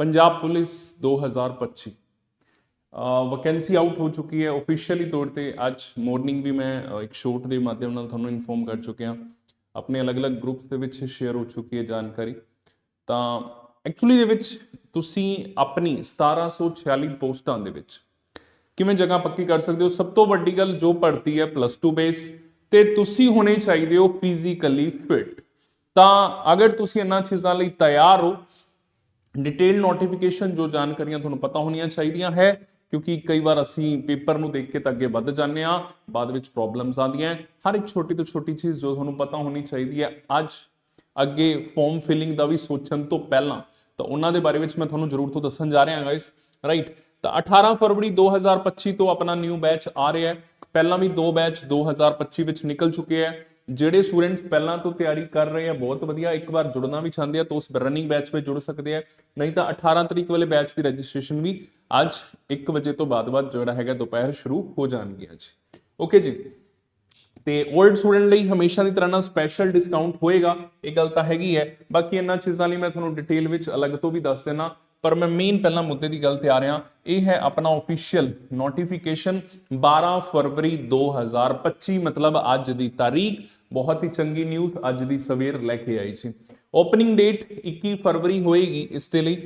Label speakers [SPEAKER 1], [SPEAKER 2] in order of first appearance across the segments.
[SPEAKER 1] Punjab police 2025 vacancy out ਹੋ ਚੁੱਕੀ ਹੈ। ਆਫੀਸ਼ੀਅਲੀ ਤੌਰ ਤੇ ਅੱਜ ਮਾਰਨਿੰਗ ਵੀ ਮੈਂ ਇੱਕ ਸ਼ੋਟ ਦੇ ਮਾਧਿਅਮ ਨਾਲ ਤੁਹਾਨੂੰ ਇਨਫੋਰਮ ਕਰ ਚੁੱਕਿਆ ਆਪਣੇ ਅਲੱਗ-ਅਲੱਗ ਗਰੁੱਪਸ ਦੇ ਵਿੱਚ ਸ਼ੇਅਰ ਹੋ ਚੁੱਕੀ ਹੈ ਜਾਣਕਾਰੀ। ਤਾਂ ਐਕਚੁਅਲੀ ਦੇ ਵਿੱਚ ਤੁਸੀਂ ਆਪਣੀ 1746 ਪੋਸਟਾਂ ਦੇ ਵਿੱਚ ਕਿਵੇਂ ਜਗ੍ਹਾ ਪੱਕੀ ਕਰ ਸਕਦੇ ਹੋ? ਸਭ ਤੋਂ ਵੱਡੀ ਗੱਲ ਜੋ ਭਰਤੀ ਹੈ ਪਲੱਸ 2 ਬੇਸ ਤੇ ਤੁਸੀਂ ਹੋਣੇ ਚਾਹੀਦੇ ਹੋ ਫਿਜ਼ੀਕਲੀ ਫਿਟ ਤਾਂ ਅਗਰ ਤੁਸੀਂ ਇਹਨਾਂ ਚੀਜ਼ਾਂ ਲਈ ਤਿਆਰ ਹੋ ਡਿਟੇਲ ਨੋਟੀਫਿਕੇਸ਼ਨ ਜੋ ਜਾਣਕਾਰੀਆਂ ਤੁਹਾਨੂੰ ਪਤਾ ਹੋਣੀਆਂ ਚਾਹੀਦੀਆਂ ਹੈ, ਕਿਉਂਕਿ ਕਈ ਵਾਰ ਅਸੀਂ ਪੇਪਰ ਨੂੰ ਦੇਖ ਕੇ ਤਾਂ ਅੱਗੇ ਵੱਧ ਜਾਂਦੇ ਆ ਬਾਅਦ ਵਿੱਚ ਪ੍ਰੋਬਲਮਸ ਆਉਂਦੀਆਂ ਹਰ ਇੱਕ ਛੋਟੀ ਤੋਂ ਛੋਟੀ ਚੀਜ਼ ਜੋ ਤੁਹਾਨੂੰ ਪਤਾ ਹੋਣੀ ਚਾਹੀਦੀ ਹੈ, ਅੱਜ ਅੱਗੇ ਫਾਰਮ ਫਿਲਿੰਗ ਦਾ ਵੀ ਸੋਚਣ ਤੋਂ ਪਹਿਲਾਂ, ਤਾਂ ਉਹਨਾਂ ਦੇ ਬਾਰੇ ਵਿੱਚ ਮੈਂ ਤੁਹਾਨੂੰ ਜ਼ਰੂਰ ਤੋਂ ਦੱਸਣ ਜਾ ਰਿਹਾ ਗਾਇਸ ਰਾਈਟ ਤਾਂ 18 ਫਰਵਰੀ 2025 ਤੋਂ ਆਪਣਾ ਨਿਊ ਬੈਚ ਆ ਰਿਹਾ ਹੈ। ਪਹਿਲਾਂ ਵੀ ਦੋ ਬੈਚ 2025 ਵਿੱਚ ਨਿਕਲ ਚੁੱਕੇ ਹੈ। ਜਿਹੜੇ ਸਟੂਡੈਂਟਸ ਪਹਿਲਾਂ ਤੋਂ ਤਿਆਰੀ ਕਰ ਰਹੇ ਆ, ਬਹੁਤ ਵਧੀਆ। ਇੱਕ ਵਾਰ ਜੁੜਨਾ ਵੀ ਚਾਹੁੰਦੇ ਆ ਤਾਂ ਉਸ ਰਨਿੰਗ ਬੈਚ ਵਿੱਚ ਜੁੜ ਸਕਦੇ ਆ। ਨਹੀਂ ਤਾਂ 18 ਤਰੀਕ ਵਾਲੇ ਬੈਚ ਦੀ ਰਜਿਸਟ੍ਰੇਸ਼ਨ ਵੀ ਅੱਜ 1 ਵਜੇ ਤੋਂ ਬਾਅਦ ਬਾਅਦ ਜਿਹੜਾ ਹੈਗਾ ਦੁਪਹਿਰ ਸ਼ੁਰੂ ਹੋ ਜਾਣਗੀ ਅੱਜ ਓਕੇ ਜੀ। ਤੇ 올ਡ ਸਟੂਡੈਂਟ ਲਈ ਹਮੇਸ਼ਾ ਦੀ ਤਰ੍ਹਾਂ ਨਾਲ ਸਪੈਸ਼ਲ ਡਿਸਕਾਊਂਟ ਹੋਏਗਾ। ਇਹ ਗੱਲ ਤਾਂ ਹੈਗੀ ਹੈ। ਬਾਕੀ ਇਹਨਾਂ ਚੀਜ਼ਾਂ ਲਈ ਮੈਂ ਤੁਹਾਨੂੰ ਡਿਟੇਲ ਵਿੱਚ ਅਲੱਗ ਤੋਂ ਵੀ ਦੱਸ ਦੇਣਾ। ਪਰ ਮੈਂ ਮੇਨ ਪਹਿਲਾਂ ਮੁੱਦੇ ਦੀ ਗੱਲ ਤੇ ਆ ਰਿਹਾ। ਇਹ ਹੈ ਆਪਣਾ ਅਫੀਸ਼ੀਅਲ ਨੋਟੀਫਿਕੇਸ਼ਨ 12 ਫਰਵਰੀ 2025 ਮਤਲਬ ਅੱਜ ਦੀ ਤਾਰੀਖ। ਬਹੁਤ ਹੀ ਚੰਗੀ ਨਿਊਜ਼ ਅੱਜ ਦੀ ਸਵੇਰ ਲੈ ਕੇ ਆਈ ਸੀ। ਓਪਨਿੰਗ ਡੇਟ 21 ਫਰਵਰੀ ਹੋਏਗੀ ਇਸ ਦੇ ਲਈ।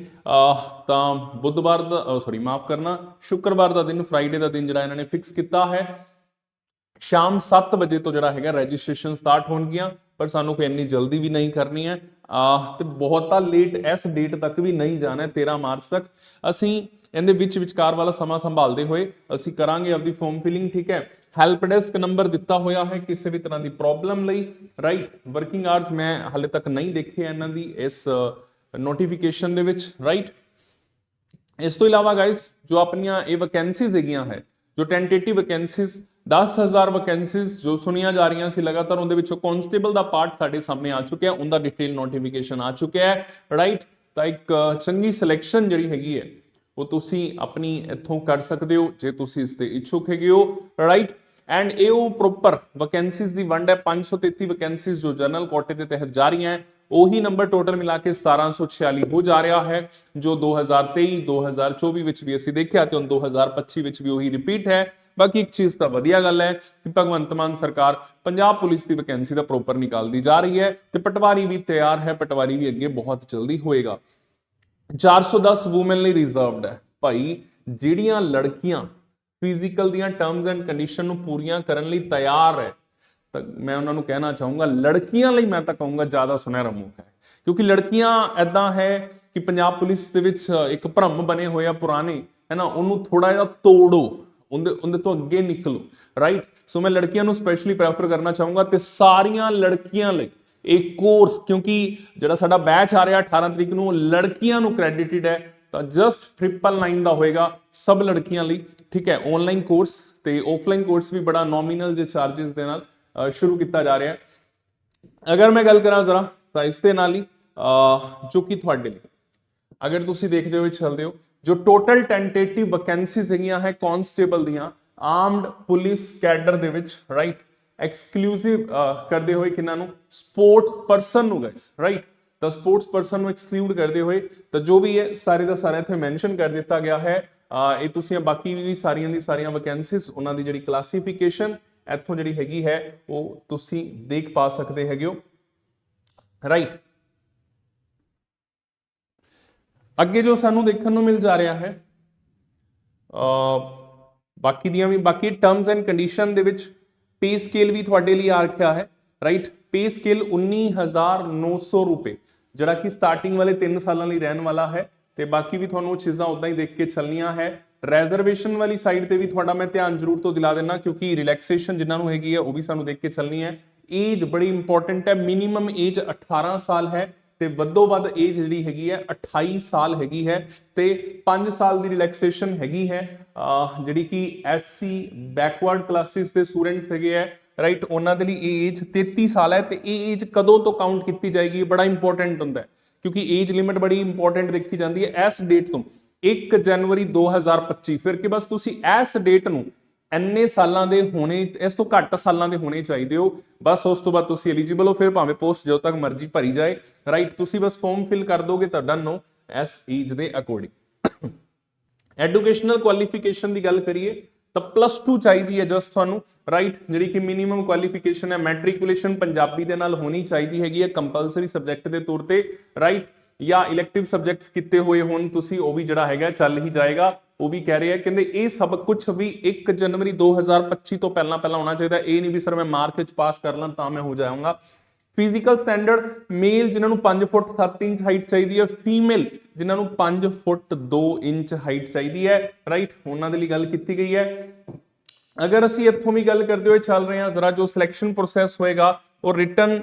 [SPEAKER 1] ਤਾਂ ਬੁੱਧਵਾਰ ਦਾ ਸੌਰੀ ਮਾਫ ਕਰਨਾ। ਸ਼ੁੱਕਰਵਾਰ ਦਾ ਦਿਨ ਫਰਾਈਡੇ ਦਾ ਦਿਨ ਜਿਹੜਾ ਇਹਨਾਂ ਨੇ ਫਿਕਸ ਕੀਤਾ ਹੈ। ਸ਼ਾਮ 7 ਵਜੇ ਤੋਂ ਜਿਹੜਾ ਹੈਗਾ ਰਜਿਸਟ੍ਰੇਸ਼ਨ ਸਟਾਰਟ ਹੋਣਗੀਆਂ। ਪਰ ਸਾਨੂੰ ਕੋਈ ਇੰਨੀ ਜਲਦੀ ਵੀ ਨਹੀਂ ਕਰਨੀ ਹੈ। ਤੇ ਬਹੁਤਾ ਲੇਟ ਇਸ ਡੇਟ ਤੱਕ ਵੀ ਨਹੀਂ ਜਾਣਾ ਹੈ 13 ਮਾਰਚ ਤੱਕ। ਅਸੀਂ ਇਹਦੇ ਵਿੱਚ ਵਿਚਕਾਰ ਵਾਲਾ ਸਮਾਂ ਸੰਭਾਲਦੇ ਹੋਏ ਅਸੀਂ ਕਰਾਂਗੇ ਆਪਦੀ ਫਾਰਮ ਫਿਲਿੰਗ ਠੀਕ ਹੈ? ਹੈਲਪ ਡੈਸਕ ਨੰਬਰ ਦਿੱਤਾ ਹੋਇਆ ਹੈ ਕਿਸੇ ਵੀ ਤਰ੍ਹਾਂ ਦੀ ਪ੍ਰੋਬਲਮ ਲਈ ਰਾਈਟ ਵਰਕਿੰਗ ਆਵਰਸ ਮੈਂ ਹਾਲੇ ਤੱਕ ਨਹੀਂ ਦੇਖੇ ਇਹਨਾਂ ਦੀ ਇਸ ਨੋਟੀਫਿਕੇਸ਼ਨ ਦੇ ਵਿੱਚ ਰਾਈਟ ਇਸ ਤੋਂ ਇਲਾਵਾ ਗਾਇਸ ਜੋ ਆਪਣੀਆਂ ਇਹ ਵੈਕੈਂਸੀਜ਼ ਹੈਗੀਆਂ ਹੈ, ਜੋ ਟੈਂਟੇਟਿਵ ਵੈਕੈਂਸੀਜ਼ 10000 ਵੈਕੈਂਸੀਜ਼ ਜੋ ਸੁਣੀਆਂ ਜਾ ਰਹੀਆਂ ਸੀ ਲਗਾਤਾਰ, ਉਹਦੇ ਵਿੱਚੋਂ ਕਨਸਟੇਬਲ ਦਾ ਪਾਰਟ ਸਾਡੇ ਸਾਹਮਣੇ ਆ ਚੁੱਕਿਆ ਉਹਦਾ ਡਿਟੇਲ ਨੋਟੀਫਿਕੇਸ਼ਨ ਆ ਚੁੱਕਿਆ ਹੈ ਰਾਈਟ ਤਾਂ ਇੱਕ ਚੰਗੀ ਸਿਲੈਕਸ਼ਨ ਜਿਹੜੀ ਹੈਗੀ ਹੈ, ਉਹ ਤੁਸੀਂ ਆਪਣੀ ਇੱਥੋਂ ਕਰ ਸਕਦੇ ਹੋ, ਜੇ ਤੁਸੀਂ ਇਸ ਦੇ ਇੱਛੁਕ ਹੈਗੇ ਹੋ ਰਾਈਟ ਐਂਡ ਇਹ ਉਹ ਪ੍ਰੋਪਰ ਵੈਕੈਂਸੀਜ਼ ਦੀ ਵੰਡ ਹੈ 533 ਵੈਕੈਂਸੀਜ਼ ਜੋ ਜਨਰਲ ਕੋਟੇ ਦੇ ਤਹਿਤ ਜਾ ਰਹੀਆਂ ਹੈ, ਉਹੀ ਨੰਬਰ ਟੋਟਲ ਮਿਲਾ ਕੇ 1746 ਹੋ ਜਾ ਰਿਹਾ ਹੈ, ਜੋ 2023 2024 ਵਿੱਚ ਵੀ ਅਸੀਂ ਦੇਖਿਆ ਤੇ ਹੁਣ 2025 ਵਿੱਚ ਵੀ ਉਹੀ ਰਿਪੀਟ ਹੈ। ਬਾਕੀ ਇੱਕ ਚੀਜ਼ ਤਾਂ ਵਧੀਆ ਗੱਲ ਹੈ ਕਿ ਭਗਵੰਤ ਮਾਨ ਸਰਕਾਰ ਪੰਜਾਬ ਪੁਲਿਸ ਦੀ ਵੈਕੈਂਸੀ ਦਾ ਪ੍ਰੋਪਰ ਨਿਕਾਲਦੀ ਜਾ ਰਹੀ ਹੈ ਤੇ ਪਟਵਾਰੀ ਵੀ ਤਿਆਰ ਹੈ, ਪਟਵਾਰੀ ਵੀ ਅੱਗੇ ਬਹੁਤ ਜਲਦੀ ਹੋਏਗਾ। 410 ਔਮਨ ਲਈ ਰਿਜ਼ਰਵਡ ਹੈ। ਭਾਈ, ਜਿਹੜੀਆਂ ਲੜਕੀਆਂ ਫਿਜ਼ੀਕਲ ਦੀਆਂ ਟਰਮਸ ਐਂਡ ਕੰਡੀਸ਼ਨ ਨੂੰ ਪੂਰੀਆਂ ਕਰਨ ਲਈ ਤਿਆਰ ਹੈ, ਤਾਂ ਮੈਂ ਉਹਨਾਂ ਨੂੰ ਕਹਿਣਾ ਚਾਹੂੰਗਾ, ਲੜਕੀਆਂ ਲਈ ਮੈਂ ਤਾਂ ਕਹੂੰਗਾ ਜ਼ਿਆਦਾ ਸੁਨਹਿਰਾ ਮੌਕਾ ਹੈ। ਕਿਉਂਕਿ ਲੜਕੀਆਂ ਐਦਾਂ ਹੈ ਕਿ ਪੰਜਾਬ ਪੁਲਿਸ ਦੇ ਵਿੱਚ ਇੱਕ ਭਰਮ ਬਣੇ ਹੋਏ ਆ ਪੁਰਾਣੇ, ਹੈ ਨਾ? ਉਹਨੂੰ ਥੋੜਾ ਜਿਹਾ ਤੋੜੋ। ਉਹਦੇ ਉਹਦੇ ਤੋਂ ਅੱਗੇ ਨਿਕਲੋ ਰਾਈਟ ਸੋ ਮੈਂ ਲੜਕੀਆਂ ਨੂੰ ਸਪੈਸ਼ਲੀ ਪ੍ਰੈਫਰ ਕਰਨਾ ਚਾਹੂੰਗਾ ਤੇ ਸਾਰੀਆਂ ਲੜਕੀਆਂ ਲਈ ਇਹ ਕੋਰਸ ਕਿਉਂਕਿ ਜਿਹੜਾ ਸਾਡਾ ਬੈਚ ਆ ਰਿਹਾ 18 ਤਰੀਕ ਨੂੰ, ਉਹ ਲੜਕੀਆਂ ਨੂੰ ਕ੍ਰੈਡਿਟਡ ਹੈ, ਤਾਂ ਜਸਟ 999 ਦਾ ਹੋਏਗਾ ਸਭ ਲੜਕੀਆਂ ਲਈ, ਠੀਕ ਹੈ? ਆਨਲਾਈਨ ਕੋਰਸ ਤੇ ਆਫਲਾਈਨ ਕੋਰਸ ਵੀ ਬੜਾ ਨੋਮੀਨਲ ਜੇ ਚਾਰजेस ਦੇ ਨਾਲ ਸ਼ੁਰੂ ਕੀਤਾ ਜਾ ਰਿਹਾ ਹੈ। ਅਗਰ ਮੈਂ ਗੱਲ ਕਰਾਂ ਜ਼ਰਾ ਤਾਂ ਇਸ ਦੇ ਨਾਲ ਹੀ ਜੋ ਕਿ ਤੁਹਾਡੇ ਲਈ, ਅਗਰ ਤੁਸੀਂ ਦੇਖਦੇ ਹੋਏ ਚੱਲਦੇ ਹੋ ਜੋ ਟੋਟਲ ਟੈਂਟੇਟਿਵ ਵੈਕੈਂਸੀਜ਼ ਹੈਗੀਆਂ ਹੈ ਕਨਸਟੇਬਲ ਦੀਆਂ ਆਰਮਡ ਪੁਲਿਸ ਕੈਡਰ ਦੇ ਵਿੱਚ ਰਾਈਟ ਐਕਸਕਲੂਸਿਵ ਕਰਦੇ ਹੋਏ ਕਿਨਾਂ ਨੂੰ? ਸਪੋਰਟਸ ਪਰਸਨ ਨੂੰ ਗਾਇਸ ਰਾਈਟ ਤਾਂ ਸਪੋਰਟਸ ਪਰਸਨ ਨੂੰ ਐਕਸਕਲੂਡ ਕਰਦੇ ਹੋਏ, ਤਾਂ ਜੋ ਵੀ ਹੈ ਸਾਰੇ ਦਾ ਸਾਰਾ ਇੱਥੇ ਮੈਂਸ਼ਨ ਕਰ ਦਿੱਤਾ ਗਿਆ ਹੈ ਇਹ ਤੁਸੀਂ ਬਾਕੀ ਵੀ ਸਾਰੀਆਂ ਦੀ ਸਾਰੀਆਂ ਵੈਕੈਂਸੀਜ਼ ਉਹਨਾਂ ਦੀ ਜਿਹੜੀ ਕਲਾਸੀਫਿਕੇਸ਼ਨ ਇੱਥੋਂ ਜਿਹੜੀ ਹੈਗੀ ਹੈ, ਉਹ ਤੁਸੀਂ ਦੇਖ ਪਾ ਸਕਦੇ ਹੈਗੇ ਹੋ ਰਾਈਟ ਅੱਗੇ ਜੋ ਸਾਨੂੰ ਦੇਖਣ ਨੂੰ ਮਿਲ ਜਾ ਰਿਹਾ ਹੈ ਬਾਕੀ ਦੀਆਂ ਵੀ, ਬਾਕੀ ਟਰਮਸ ਐਂਡ ਕੰਡੀਸ਼ਨ ਦੇ ਵਿੱਚ ਪੇ ਸਕੇਲ ਵੀ ਤੁਹਾਡੇ ਲਈ ਆ ਰੱਖਿਆ ਹੈ ਰਾਈਟ ਪੇ ਸਕੇਲ 19900 ਰੁਪਏ, ਜਿਹੜਾ ਕਿ ਸਟਾਰਟਿੰਗ ਵਾਲੇ 3 ਸਾਲਾਂ ਲਈ ਰਹਿਣ ਵਾਲਾ ਹੈ, ਤੇ ਬਾਕੀ ਵੀ ਤੁਹਾਨੂੰ ਉਹ ਚੀਜ਼ਾਂ ਉਦਾਂ ਹੀ ਦੇਖ ਕੇ ਚੱਲਣੀਆਂ ਹੈ। ਰਿਜ਼ਰਵੇਸ਼ਨ ਵਾਲੀ ਸਾਈਡ ਤੇ ਵੀ ਤੁਹਾਡਾ ਮੈਂ ਧਿਆਨ ਜ਼ਰੂਰ ਤੋਂ ਦਿਲਾ ਦੇਣਾ ਕਿਉਂਕਿ ਰਿਲੈਕਸੇਸ਼ਨ ਜਿਨ੍ਹਾਂ ਨੂੰ ਹੈਗੀ ਹੈ, ਉਹ ਵੀ ਸਾਨੂੰ ਦੇਖ ਕੇ ਚੱਲਣੀ ਹੈ। ਏਜ ਬੜੀ ਇੰਪੋਰਟੈਂਟ ਹੈ ਮਿਨੀਮਮ ਏਜ 18 ਸਾਲ ਹੈ ਤੇ ਵੱਧੋ ਵੱਧ ਏਜ ਜਿਹੜੀ ਹੈਗੀ ਹੈ 28 ਸਾਲ ਹੈਗੀ ਹੈ ਤੇ 5 ਸਾਲ ਦੀ ਰਿਲੈਕਸੇਸ਼ਨ ਹੈਗੀ ਹੈ। ਜਿਹੜੀ ਕਿ ਐਸਸੀ ਬੈਕਵਰਡ ਕਲਾਸਿਸ ਦੇ ਸਟੂਡੈਂਟਸ ਹੈਗੇ ਹੈ ਰਾਈਟ ਉਹਨਾਂ ਦੇ ਲਈ ਇਹ ਏਜ 33 ਸਾਲ ਹੈ ਤੇ ਇਹ ਏਜ ਕਦੋਂ ਤੋਂ ਕਾਊਂਟ ਕੀਤੀ ਜਾਏਗੀ? ਬੜਾ ਇੰਪੋਰਟੈਂਟ ਹੁੰਦਾ ਹੈ, ਕਿਉਂਕਿ ਏਜ ਲਿਮਿਟ ਬੜੀ ਇੰਪੋਰਟੈਂਟ ਦੇਖੀ ਜਾਂਦੀ ਹੈ ਇਸ ਡੇਟ ਤੋਂ। 1 ਜਨਵਰੀ 2025 ਫਿਰ ਕਿ ਬਸ ਤੁਸੀਂ ਇਸ ਡੇਟ ਨੂੰ ਇੰਨੇ ਸਾਲਾਂ ਦੇ ਹੋਣੇ, ਇਸ ਤੋਂ ਘੱਟ ਸਾਲਾਂ ਦੇ ਹੋਣੇ ਚਾਹੀਦੇ ਹੋ। ਬਸ ਉਸ ਤੋਂ ਬਾਅਦ ਤੁਸੀਂ ਐਲੀਜੀਬਲ ਹੋ, ਫਿਰ ਭਾਵੇਂ ਪੋਸਟ ਜਦੋਂ ਤੱਕ ਮਰਜ਼ੀ ਭਰੀ ਜਾਏ। ਰਾਈਟ ਤੁਸੀਂ ਬਸ ਫਾਰਮ ਫਿਲ ਕਰ ਦੋਗੇ ਤਾਂ ਡਨ ਹੋ ਇਸ ਏਜ ਦੇ ਅਕੋਰਡਿੰਗ ਐਜੂਕੇਸ਼ਨਲ ਕੁਆਲੀਫਿਕੇਸ਼ਨ ਦੀ ਗੱਲ ਕਰੀਏ, ਤਾਂ ਪਲੱਸ 2 ਚਾਹੀਦੀ ਹੈ ਜਸਟ ਤੁਹਾਨੂੰ। ਰਾਈਟ ਜਿਹੜੀ ਕਿ ਮਿਨੀਮਮ ਕੁਆਲੀਫਿਕੇਸ਼ਨ ਹੈ ਮੈਟ੍ਰਿਕੂਲੇਸ਼ਨ ਪੰਜਾਬੀ ਦੇ ਨਾਲ ਹੋਣੀ ਚਾਹੀਦੀ ਹੈਗੀ ਹੈ ਕੰਪਲਸਰੀ ਸਬਜੈਕਟ ਦੇ ਤੌਰ ਤੇ। ਰਾਈਟ ਜਾਂ ਇਲੈਕਟਿਵ ਸਬਜੈਕਟਸ ਕੀਤੇ ਹੋਏ ਹੋਣ, ਤੁਸੀਂ ਉਹ ਵੀ ਜਿਹੜਾ ਹੈਗਾ ਚੱਲ ਹੀ ਜਾਏਗਾ। ਉਹ ਵੀ ਕਹਿ ਰਹੇ ਆ, ਕਹਿੰਦੇ ਇਹ ਸਭ ਕੁਝ ਵੀ 1 ਜਨਵਰੀ 2025 ਤੋਂ ਪਹਿਲਾਂ ਪਹਿਲਾਂ ਹੋਣਾ ਚਾਹੀਦਾ। ਇਹ ਨਹੀਂ ਵੀ ਸਰ ਮੈਂ ਮਾਰਚ ਵਿੱਚ ਪਾਸ ਕਰ ਲਾਂ ਤਾਂ ਮੈਂ ਹੋ ਜਾਵਾਂਗਾ ਫਿਜ਼ੀਕਲ ਸਟੈਂਡਰਡ ਮੇਲ ਜਿਨ੍ਹਾਂ ਨੂੰ 5 ਫੁੱਟ 7 ਇੰਚ ਹਾਈਟ ਚਾਹੀਦੀ ਹੈ ਫੀਮੇਲ ਜਿਨ੍ਹਾਂ ਨੂੰ 5 ਫੁੱਟ 2 ਇੰਚ ਹਾਈਟ ਚਾਹੀਦੀ ਹੈ। ਰਾਈਟ ਉਹਨਾਂ ਦੇ ਲਈ ਗੱਲ ਕੀਤੀ ਗਈ ਹੈ। ਅਗਰ ਅਸੀਂ ਇੱਥੋਂ ਵੀ ਗੱਲ ਕਰਦੇ ਹੋਏ ਚੱਲ ਰਹੇ ਹਾਂ, ਜ਼ਰਾ ਜੋ ਸਿਲੈਕਸ਼ਨ ਪ੍ਰੋਸੈਸ ਹੋਏਗਾ, ਉਹ ਰਿਟਰਨ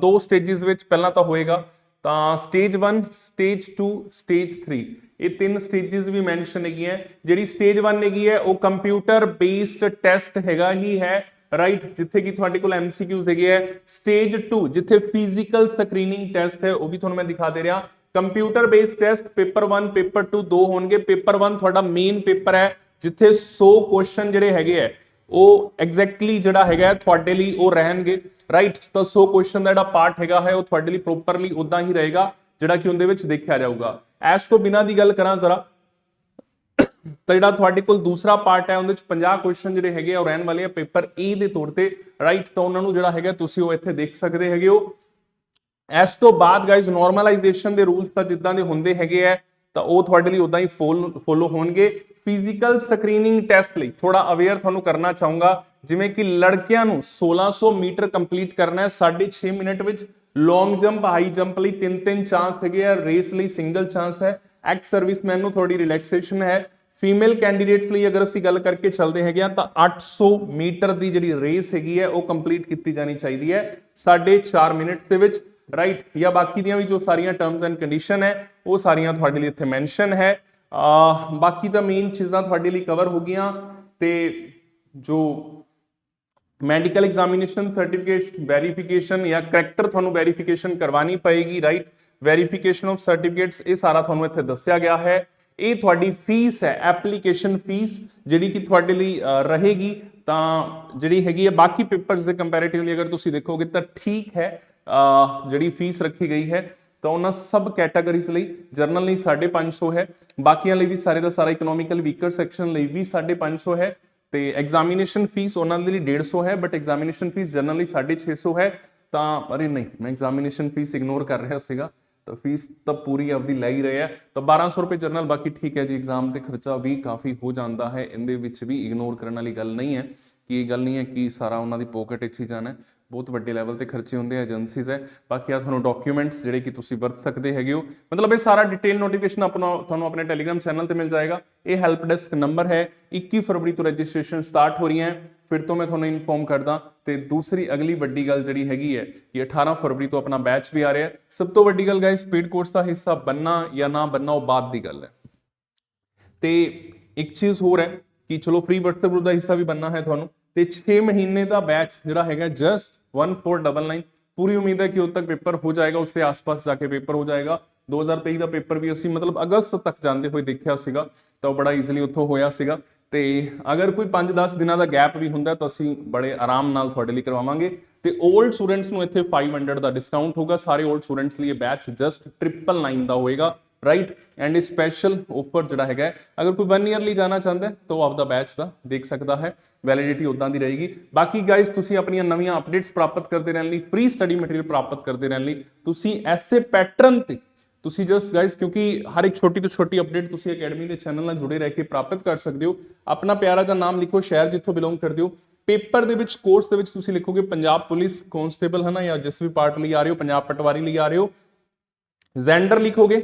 [SPEAKER 1] ਦੋ ਸਟੇजेस ਵਿੱਚ ਪਹਿਲਾਂ ਤਾਂ ਹੋਏਗਾ। ਸਟੇਜ 1 ਸਟੇਜ 2 ਸਟੇਜ 3 ਇਹ ਤਿੰਨ ਸਟੇजेस ਵੀ ਮੈਂਸ਼ਨ ਹੈਗੀਆਂ ਜਿਹੜੀ ਸਟੇਜ 1 ਹੈਗੀ ਹੈ ਉਹ ਕੰਪਿਊਟਰ ਬੇਸਡ ਟੈਸਟ ਹੈਗਾ ਹੀ ਹੈ ਰਾਈਟ ਜਿੱਥੇ ਕਿ ਤੁਹਾਡੇ ਕੋਲ ਐਮਸੀਕਿਊਜ਼ ਹੈਗੇ ਹੈ ਸਟੇਜ 2 ਜਿੱਥੇ ਫਿਜ਼ੀਕਲ ਸਕਰੀਨਿੰਗ ਟੈਸਟ ਹੈ ਉਹ ਵੀ ਤੁਹਾਨੂੰ ਮੈਂ ਦਿਖਾ ਦੇ ਰਿਹਾ computer based test paper 1 paper 2 ਦੋ ਹੋਣਗੇ ਪੇਪਰ 1 ਤੁਹਾਡਾ ਮੇਨ ਪੇਪਰ ਹੈ ਜਿੱਥੇ 100 ਕੁਐਸਚਨ ਜਿਹੜੇ ਹੈਗੇ ਆ ਉਹ ਐਗਜ਼ੈਕਟਲੀ ਜਿਹੜਾ ਹੈਗਾ ਤੁਹਾਡੇ ਲਈ ਉਹ ਰਹਿਣਗੇ। ਰਾਈਟ ਤਾਂ 100 ਕੁਐਸਚਨ ਦਾ ਜਿਹੜਾ ਪਾਰਟ ਹੈਗਾ ਹੈ, ਉਹ ਤੁਹਾਡੇ ਲਈ ਪ੍ਰੋਪਰਲੀ ਉਦਾਂ ਹੀ ਰਹੇਗਾ, ਜਿਹੜਾ ਕਿ ਉਹਦੇ ਵਿੱਚ ਦੇਖਿਆ ਜਾਊਗਾ। ਐਸ ਤੋਂ ਬਿਨਾਂ ਦੀ ਗੱਲ ਕਰਾਂ ਜ਼ਰਾ, ਤਾਂ ਜਿਹੜਾ ਤੁਹਾਡੇ ਕੋਲ ਦੂਸਰਾ ਪਾਰਟ ਹੈ, ਉਹਦੇ ਵਿੱਚ 50 ਕੁਐਸਚਨ ਜਿਹੜੇ ਹੈਗੇ ਆ, ਉਹ ਰਹਿਣ ਵਾਲੇ ਆ ਪੇਪਰ ਏ ਦੇ ਤੌਰ ਤੇ। ਰਾਈਟ ਤਾਂ ਉਹਨਾਂ ਨੂੰ ਜਿਹੜਾ ਹੈਗਾ, ਤੁਸੀਂ ਉਹ ਇੱਥੇ ਦੇਖ ਸਕਦੇ ਹੈਗੇ ਹੋ। ਇਸ ਤੋਂ ਬਾਅਦ ਗਾਇਜ਼ ਨਾਰਮਲਾਈਜੇਸ਼ਨ ਦੇ ਰੂਲਸ ਤਾਂ ਜਿੱਦਾਂ ਦੇ ਹੁੰਦੇ ਹੈਗੇ ਆ, ਤਾਂ ਉਹ ਤੁਹਾਡੇ ਲਈ ਉਦਾਂ ਹੀ ਫੋਲੋ ਹੋਣਗੇ। ਫਿਜ਼ੀਕਲ ਸਕਰੀਨਿੰਗ ਟੈਸਟ ਲਈ ਥੋੜਾ ਅਵੇਅਰ ਤੁਹਾਨੂੰ ਕਰਨਾ ਚਾਹੂੰਗਾ। ਜਿਵੇਂ ਕਿ ਲੜਕਿਆਂ ਨੂੰ 1600 ਮੀਟਰ ਕੰਪਲੀਟ ਕਰਨਾ ਹੈ 6.5 ਮਿੰਟ ਵਿੱਚ ਲੌਂਗ ਜੰਪ ਹਾਈ ਜੰਪ ਲਈ ਤਿੰਨ ਤਿੰਨ ਚਾਂਸ ਹੈਗੇ ਆ ਰੇਸ ਲਈ ਸਿੰਗਲ ਚਾਂਸ ਹੈ। ਐਕਸ ਸਰਵਿਸਮੈਨ ਨੂੰ ਥੋੜੀ ਰਿਲੈਕਸੇਸ਼ਨ ਹੈ। ਫੀਮੇਲ ਕੈਂਡੀਡੇਟਸ ਲਈ ਅਗਰ ਅਸੀਂ ਗੱਲ ਕਰਕੇ ਚੱਲਦੇ ਹੈਗੇ ਆ, ਤਾਂ 800 ਮੀਟਰ ਦੀ ਜਿਹੜੀ ਰੇਸ ਹੈਗੀ ਹੈ, ਉਹ ਕੰਪਲੀਟ ਕੀਤੀ ਜਾਣੀ ਚਾਹੀਦੀ ਹੈ 4.5 ਮਿੰਟਸ ਦੇ ਵਿੱਚ। ਰਾਈਟ ਜਾਂ ਬਾਕੀ ਦੀਆਂ ਵੀ ਜੋ ਸਾਰੀਆਂ ਟਰਮਸ ਐਂਡ ਕੰਡੀਸ਼ਨ ਹੈ, ਉਹ ਸਾਰੀਆਂ ਤੁਹਾਡੇ ਲਈ ਇੱਥੇ ਮੈਂਸ਼ਨ ਹੈ। ਆ ਬਾਕੀ ਤਾਂ ਮੇਨ ਚੀਜ਼ਾਂ ਤੁਹਾਡੇ ਲਈ ਕਵਰ ਹੋ ਗਈਆਂ ਤੇ ਜੋ ਮੈਡੀਕਲ ਐਗਜ਼ਾਮੀਨੇਸ਼ਨ ਸਰਟੀਫਿਕੇਟ ਵੈਰੀਫਿਕੇਸ਼ਨ ਜਾਂ ਕਰੈਕਟਰ ਤੁਹਾਨੂੰ ਵੈਰੀਫਿਕੇਸ਼ਨ ਕਰਵਾਣੀ ਪਏਗੀ ਰਾਈਟ ਵੈਰੀਫਿਕੇਸ਼ਨ ਆਫ ਸਰਟੀਫਿਕੇਟਸ ਇਹ ਸਾਰਾ ਤੁਹਾਨੂੰ ਇੱਥੇ ਦੱਸਿਆ ਗਿਆ ਹੈ। ਇਹ ਤੁਹਾਡੀ ਫੀਸ ਹੈ ਐਪਲੀਕੇਸ਼ਨ ਫੀਸ ਜਿਹੜੀ ਕਿ ਤੁਹਾਡੇ ਲਈ ਰਹੇਗੀ। ਤਾਂ ਜਿਹੜੀ ਹੈਗੀ ਹੈ, ਬਾਕੀ ਪੇਪਰਸ ਦੇ ਕੰਪੈਰੀਟਿਵਲੀ ਅਗਰ ਤੁਸੀਂ ਦੇਖੋਗੇ ਤਾਂ ਠੀਕ ਹੈ ਜਿਹੜੀ ਫੀਸ ਰੱਖੀ ਗਈ ਹੈ। ਤਾਂ ਉਹਨਾਂ ਸਭ ਕੈਟਾਗਰੀਜ਼ ਲਈ ਜਰਨਲ ਲਈ 550 ਹੈ। ਬਾਕੀਆਂ ਲਈ ਵੀ ਸਾਰੇ ਦਾ ਸਾਰਾ ਇਕਨੋਮਿਕਲ ਵੀਕਰ ਸੈਕਸ਼ਨ ਲਈ ਵੀ 550 ਹੈ। ਤੇ ਐਗਜ਼ਾਮੀਨੇਸ਼ਨ ਫੀਸ ਉਹਨਾਂ ਦੇ ਲਈ 150 ਹੈ ਬਟ ਐਗਜ਼ਾਮੀਨੇਸ਼ਨ ਫੀਸ ਜਰਨਲ ਲਈ 650 ਹੈ। ਤਾਂ ਅਰੇ ਨਹੀਂ, ਮੈਂ ਐਗਜ਼ਾਮੀਨੇਸ਼ਨ ਫੀਸ ਇਗਨੋਰ ਕਰ ਰਿਹਾ ਸੀਗਾ। ਤਾਂ ਫੀਸ ਤਾਂ ਪੂਰੀ ਆਪਦੀ ਲੈ ਹੀ ਰਹੇ ਆ। ਤਾਂ 1200 ਰੁਪਏ ਜਰਨਲ ਬਾਕੀ ਠੀਕ ਹੈ ਜੀ ਐਗਜ਼ਾਮ ਤੇ ਖਰਚਾ ਵੀ ਕਾਫੀ ਹੋ ਜਾਂਦਾ ਹੈ। ਇਹਦੇ ਵਿੱਚ ਵੀ ਇਗਨੋਰ ਕਰਨ ਵਾਲੀ ਗੱਲ ਨਹੀਂ ਹੈ। ਕਿ ਇਹ ਗੱਲ ਨਹੀਂ ਹੈ ਕਿ ਸਾਰਾ ਉਹਨਾਂ ਦੀ ਪੋਕਟ ਵਿੱਚ ਹੀ ਜਾਣਾ ਬਹੁਤ ਵੱਡੇ ਲੈਵਲ ਤੇ ਖਰਚੇ ਹੁੰਦੇ ਆ ਏਜੰਸੀਜ਼ ਹੈ। ਬਾਕੀ ਆ ਤੁਹਾਨੂੰ ਡਾਕੂਮੈਂਟਸ ਜਿਹੜੇ ਕਿ ਤੁਸੀਂ ਵਰਤ ਸਕਦੇ ਹੈਗੇ ਹੋ। ਮਤਲਬ ਇਹ ਸਾਰਾ ਡਿਟੇਲ ਨੋਟੀਫਿਕੇਸ਼ਨ ਆਪਣਾ ਤੁਹਾਨੂੰ ਆਪਣੇ ਟੈਲੀਗ੍ਰਾਮ ਚੈਨਲ ਤੇ ਮਿਲ ਜਾਏਗਾ। ਇਹ ਹੈਲਪ ਡੈਸਕ ਨੰਬਰ ਹੈ। 21 ਫਰਵਰੀ ਤੋਂ ਰਜਿਸਟ੍ਰੇਸ਼ਨ ਸਟਾਰਟ ਹੋ ਰਹੀਆਂ ਹੈ। ਫਿਰ ਤੋਂ ਮੈਂ ਤੁਹਾਨੂੰ ਇਨਫੋਰਮ ਕਰਦਾ। ਤੇ ਦੂਸਰੀ ਅਗਲੀ ਵੱਡੀ ਗੱਲ ਜਿਹੜੀ ਹੈਗੀ ਹੈ ਕਿ 18 ਫਰਵਰੀ ਤੋਂ ਆਪਣਾ ਬੈਚ ਵੀ ਆ ਰਿਹਾ ਸਭ ਤੋਂ ਵੱਡੀ ਗੱਲ ਗਾਇਸ ਸਪੀਡ ਕੋਰਸ ਦਾ ਹਿੱਸਾ ਬੰਨਾ ਜਾਂ ਨਾ ਬੰਨਾ ਉਹ ਬਾਅਦ ਦੀ ਗੱਲ ਹੈ। ਤੇ ਇੱਕ ਚੀਜ਼ ਹੋਰ ਹੈ ਕਿ ਚਲੋ ਫ੍ਰੀ WhatsApp ਗਰੁੱਪ ਦਾ ਹਿੱਸਾ ਵੀ ਬੰਨਾ ਹੈ ਤੁਹਾਨੂੰ। ਤੇ 6 ਮਹੀਨੇ ਦਾ ਬੈਚ ਜਿਹੜਾ ਹੈਗਾ ਜਸਟ 1499 ਪੂਰੀ ਉਮੀਦ ਹੈ ਕਿ ਉਦ ਤੱਕ ਪੇਪਰ ਹੋ ਜਾਏਗਾ ਉਸਦੇ ਆਸ-ਪਾਸ ਜਾ ਕੇ ਪੇਪਰ ਹੋ ਜਾਏਗਾ 2023 ਦਾ ਪੇਪਰ ਵੀ ਅਸੀਂ ਮਤਲਬ ਅਗਸਤ ਤੱਕ ਜਾਂਦੇ ਹੋਏ ਦੇਖਿਆ ਸੀਗਾ ਤਾਂ ਉਹ ਬੜਾ ਈਜ਼ੀਲੀ ਉੱਥੋਂ ਹੋਇਆ ਸੀਗਾ ਤੇ ਅਗਰ ਕੋਈ 5-10 ਦਿਨਾਂ ਦਾ ਗੈਪ ਵੀ ਹੁੰਦਾ ਤਾਂ ਅਸੀਂ ਬੜੇ ਆਰਾਮ ਨਾਲ ਤੁਹਾਡੇ ਲਈ ਕਰਵਾਵਾਂਗੇ ਤੇ 올ਡ ਸਟੂਡੈਂਟਸ ਨੂੰ ਇੱਥੇ 500 ਦਾ ਡਿਸਕਾਊਂਟ ਹੋਗਾ ਸਾਰੇ 올ਡ ਸਟੂਡੈਂਟਸ ਲਈ ਇਹ ਬੈਚ ਜਸਟ 999 ਦਾ ਹੋਏਗਾ ਰਾਈਟ ਐਂਡ ਇਹ ਸਪੈਸ਼ਲ ਆਫਰ ਜਿਹੜਾ ਹੈਗਾ ਅਗਰ ਕੋਈ 1 ਈਅਰ ਲਈ ਜਾਣਾ ਚਾਹੁੰਦਾ ਤਾਂ ਉਹ ਆਪਦਾ ਬੈਚ ਦਾ ਦੇਖ ਸਕਦਾ ਹੈ ਵੈਲਿਡਿਟੀ ਉਦਾਂ ਦੀ ਰਹੇਗੀ। ਬਾਕੀ ਗਾਇਸ ਤੁਸੀਂ ਆਪਣੀਆਂ ਨਵੀਆਂ ਅਪਡੇਟਸ ਪ੍ਰਾਪਤ ਕਰਦੇ ਰਹਿਣ ਲਈ ਫ੍ਰੀ ਸਟੱਡੀ ਮਟੀਰੀਅਲ ਪ੍ਰਾਪਤ ਕਰਦੇ ਰਹਿਣ ਲਈ, ਤੁਸੀਂ ਐਸੇ ਪੈਟਰਨ ਤੇ ਤੁਸੀਂ ਜਸਟ ਗਾਇਸ ਕਿਉਂਕਿ ਹਰ ਇੱਕ ਛੋਟੀ ਤੋਂ ਛੋਟੀ ਅਪਡੇਟ ਤੁਸੀਂ ਅਕੈਡਮੀ ਦੇ ਚੈਨਲ ਨਾਲ ਜੁੜੇ ਰਹਿ ਕੇ ਪ੍ਰਾਪਤ ਕਰ ਸਕਦੇ ਹੋ। ਆਪਣਾ ਪਿਆਰਾ ਜਿਹਾ ਨਾਮ ਲਿਖੋ, ਸ਼ਹਿਰ ਜਿੱਥੋਂ ਬਿਲੋਂਗ ਕਰਦੇ ਹੋ। ਪੇਪਰ ਦੇ ਵਿੱਚ ਕੋਰਸ ਦੇ ਵਿੱਚ ਤੁਸੀਂ ਲਿਖੋਗੇ, ਪੰਜਾਬ ਪੁਲਿਸ ਕਨਸਟੇਬਲ ਹੈ ਨਾ ਜਾਂ ਜਿਸ ਵੀ ਪਾਰਟ ਲਈ ਆ ਰਹੇ ਹੋ, ਪੰਜਾਬ ਪਟਵਾਰੀ ਲਈ ਆ ਰਹੇ ਹੋ। ਜ਼ੈਂਡਰ ਲਿਖੋਗੇ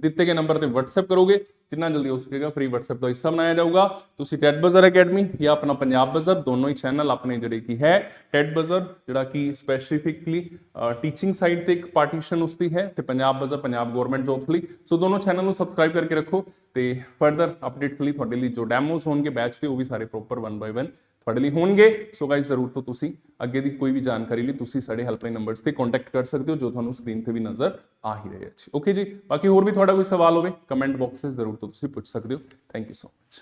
[SPEAKER 1] ਦਿੱਤੇ ਗਏ ਨੰਬਰ ਤੇ WhatsApp ਕਰੋਗੇ। ਜਿੰਨਾ ਜਲਦੀ ਹੋ ਸਕੇਗਾ ਫ੍ਰੀ WhatsApp ਦਾ ਹਿੱਸਾ ਬਣਾਇਆ ਜਾਊਗਾ। ਤੁਸੀਂ ਟੈਟ ਬਜ਼ਰ ਅਕੈਡਮੀ ਜਾਂ ਆਪਣਾ ਪੰਜਾਬ ਬਜ਼ਰ ਦੋਨੋਂ ਹੀ ਚੈਨਲ ਆਪਣੇ ਜਿਹੜੇ ਕੀ ਹੈ ਟੈਟ ਬਜ਼ਰ ਜਿਹੜਾ ਕਿ ਸਪੈਸੀਫਿਕਲੀ ਟੀਚਿੰਗ ਸਾਈਡ ਤੇ ਇੱਕ ਪਾਰਟੀਸ਼ਨ ਉਸਦੀ ਹੈ ਤੇ ਪੰਜਾਬ ਬਜ਼ਰ ਪੰਜਾਬ ਗਵਰਨਮੈਂਟ ਜੋਬਸ ਲਈ। ਸੋ ਦੋਨੋਂ ਚੈਨਲ ਨੂੰ ਸਬਸਕ੍ਰਾਈਬ ਕਰਕੇ ਰੱਖੋ ਤੇ ਫਰਦਰ ਅਪਡੇਟਸ ਲਈ ਤੁਹਾਡੇ ਲਈ ਜੋ ਡੈਮੋਸ ਹੋਣਗੇ ਬੈਚ 'ਤੇ, ਉਹ ਵੀ ਸਾਰੇ ਪ੍ਰੋਪਰ 1 ਬਾਈ 1 ਤੁਹਾਡੇ ਲਈ ਹੋਣਗੇ। ਸੋ ਗਾਇਸ ਜ਼ਰੂਰ ਤੋਂ ਤੁਸੀਂ ਅੱਗੇ ਦੀ ਕੋਈ ਵੀ ਜਾਣਕਾਰੀ ਲਈ ਤੁਸੀਂ ਸਾਡੇ ਹੈਲਪਲਾਈਨ ਨੰਬਰਸ ਤੇ ਕੰਟੈਕਟ ਕਰ ਸਕਦੇ ਹੋ ਜੋ ਤੁਹਾਨੂੰ ਸਕਰੀਨ ਤੇ ਵੀ ਨਜ਼ਰ ਆ ਹੀ ਰਹੇ ਅੱਛੀ ਓਕੇ ਜੀ, ਬਾਕੀ ਹੋਰ ਵੀ ਤੁਹਾਡਾ ਕੋਈ ਸਵਾਲ ਹੋਵੇ ਕਮੈਂਟ ਬਾਕਸ ਜ਼ਰੂਰ ਤੋਂ ਤੁਸੀਂ ਪੁੱਛ ਸਕਦੇ ਹੋ। Thank you so much